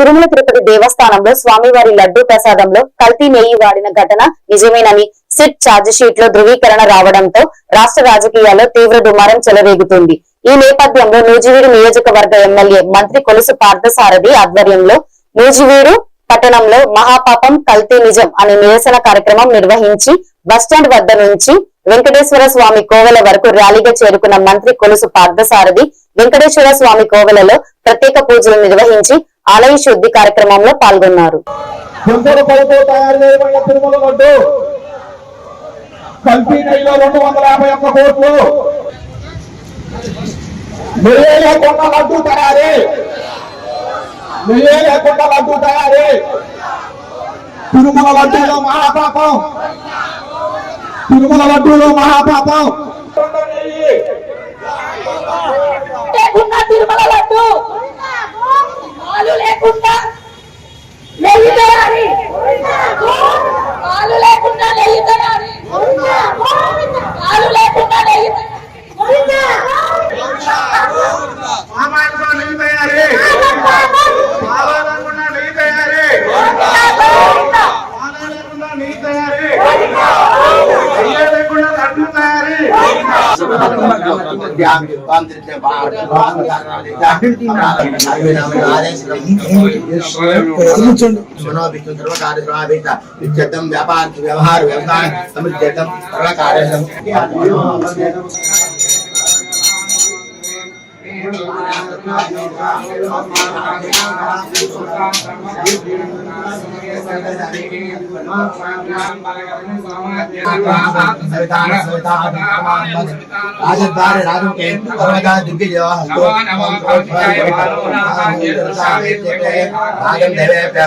తిరుమల తిరుపతి దేవస్థానంలో స్వామివారి లడ్డూ ప్రసాదంలో కల్తీ నెయ్యి వాడిన ఘటన నిజమేనని సిట్ ఛార్జిషీట్లో ధృవీకరణ రావడంతో రాష్ట్ర రాజకీయాల్లో తీవ్ర దుమారం చెలరేగుతుంది. ఈ నేపథ్యంలో నూజివీడు నియోజకవర్గ ఎమ్మెల్యే మంత్రి కొలుసు పార్థసారథి ఆధ్వర్యంలో నూజివీడు పట్టణంలో మహాపాపం కల్తీ నిజం అనే నిరసన కార్యక్రమం నిర్వహించి బస్టాండ్ వద్ద నుంచి వెంకటేశ్వర స్వామి కోవెల వరకు ర్యాలీగా చేరుకున్న మంత్రి కొలుసు పార్థసారథి వెంకటేశ్వర స్వామి కోవెలలో ప్రత్యేక పూజలు నిర్వహించి ఆలయ శుద్ధి కార్యక్రమంలో పాల్గొన్నారు గుంటూరు పైపు తయారు చేయబడిన తిరుమల లడ్డు కల్తీ నెయ్యిలో రెండు వందల యాభై ఒక్క కోట్లు నెయ్యే లేకుండా లడ్డు తయారీ నెయ్యే లేకుండా లడ్డు తయారీ తిరుమల లడ్డూలో మహాపాపం తిరుమల లడ్డూలో మహాపాపం నెయ్యి లేకుండా తిరుమల లడ్డు పాలు లేకుండా నెయ్యి తయారీ పాలు లేకుండా నెయ్యి తయారీ పాలు లేకుండా నెయ్యి తయారీ పాలు లేకుండా నెయ్యి తయారీ పాలు లేకుండా నెయ్యి తయారీ నెయ్యి లేకుండా లడ్డు తయారీ విద్యతం వ్యాపార వ్యవహార వ్యవసాయ సముద్యతం సర్వకార్యం రాజద్వార రాజుకే సర్వదా దిగ్విజయ రాజం దేవేభ్య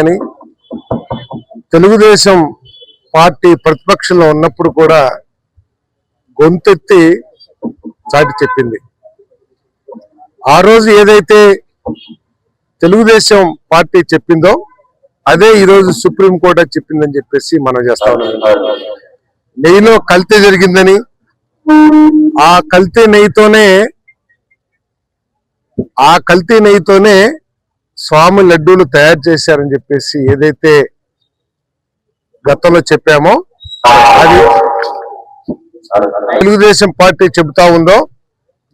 అని తెలుగుదేశం పార్టీ ప్రతిపక్షంలో ఉన్నప్పుడు కూడా గొంతెత్తి చాటి చెప్పింది. ఆ రోజు ఏదైతే తెలుగుదేశం పార్టీ చెప్పిందో అదే ఈ రోజు సుప్రీం కోర్టు చెప్పిందని చెప్పేసి మనం చేస్తా ఉన్నాం. నెయ్యిలో కల్తీ జరిగిందని ఆ కల్తీ నెయ్యితోనే ఆ కల్తీ నెయ్యితోనే స్వామి లడ్డూలు తయారు చేశారని చెప్పేసి ఏదైతే గతంలో చెప్పామో అది తెలుగుదేశం పార్టీ చెబుతా ఉందో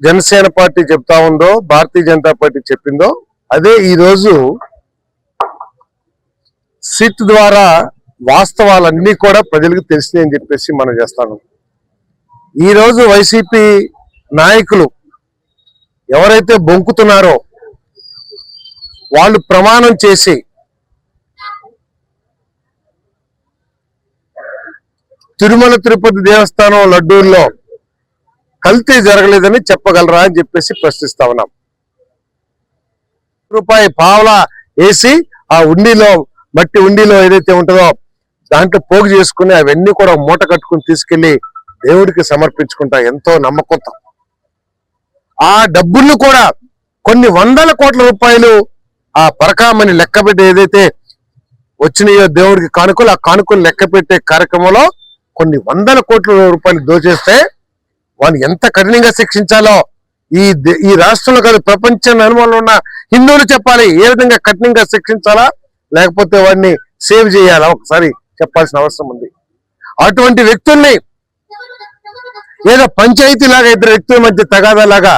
జనసేన పార్టీ చెప్తా ఉందో భారతీయ జనతా పార్టీ చెప్పిందో అదే ఈ రోజు సిట్ ద్వారా వాస్తవాలన్నీ కూడా ప్రజలకు తెలిసినాయి అని చెప్పేసి మనం చేస్తాను. ఈరోజు వైసీపీ నాయకులు ఎవరైతే బొంకుతున్నారో వాళ్ళు ప్రమాణం చేసి తిరుమల తిరుపతి దేవస్థానం లడ్డూల్లో కల్తీ జరగలేదని చెప్పగలరా అని చెప్పేసి ప్రశ్నిస్తా ఉన్నాం. రూపాయి పావలా వేసి ఆ ఉండిలో మట్టి ఉండిలో ఏదైతే ఉంటుందో దాంట్లో పోగు చేసుకుని అవన్నీ కూడా మూట కట్టుకుని తీసుకెళ్ళి దేవుడికి సమర్పించుకుంటా ఎంతో నమ్మకంతో. ఆ డబ్బుల్ని కూడా కొన్ని వందల కోట్ల రూపాయలు ఆ పరకామని లెక్కపెట్టి ఏదైతే వచ్చినాయో దేవుడికి కానుకలు ఆ కానుకలు లెక్క పెట్టే కార్యక్రమంలో కొన్ని వందల కోట్ల రూపాయలు దోచేస్తే వాళ్ళు ఎంత కఠినంగా శిక్షించాలో ఈ ఈ రాష్ట్రంలో కాదు ప్రపంచ అనుమానంలో ఉన్న హిందువులు చెప్పాలి ఏ విధంగా కఠినంగా శిక్షించాలా? లేకపోతే వాడిని సేవ్ చేయాలా? ఒకసారి చెప్పాల్సిన అవసరం ఉంది. అటువంటి వ్యక్తుల్ని ఏదో పంచాయతీ లాగా ఇద్దరు వ్యక్తుల మధ్య తగాదా లాగా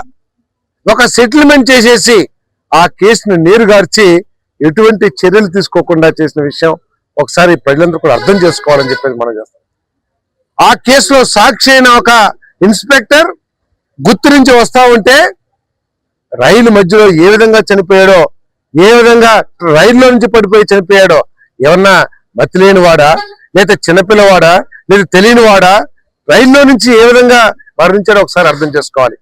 ఒక సెటిల్మెంట్ చేసేసి ఆ కేసును నీరుగార్చి ఎటువంటి చర్యలు తీసుకోకుండా చేసిన విషయం ఒకసారి ప్రజలందరూ కూడా అర్థం చేసుకోవాలని చెప్పేసి మనం చేస్తాం. ఆ కేసులో సాక్షి అయిన ఒక ఇన్స్పెక్టర్ గుర్తు నుంచి వస్తా ఉంటే రైలు మధ్యలో ఏ విధంగా చనిపోయాడో ఏ విధంగా రైల్లో నుంచి పడిపోయి చనిపోయాడో ఏమన్నా మతిలేని వాడా లేదా చిన్నపిల్లవాడా? లేదా తెలియని వాడా రైల్లో నుంచి ఏ విధంగా మరణించాడో ఒకసారి అర్థం చేసుకోవాలి.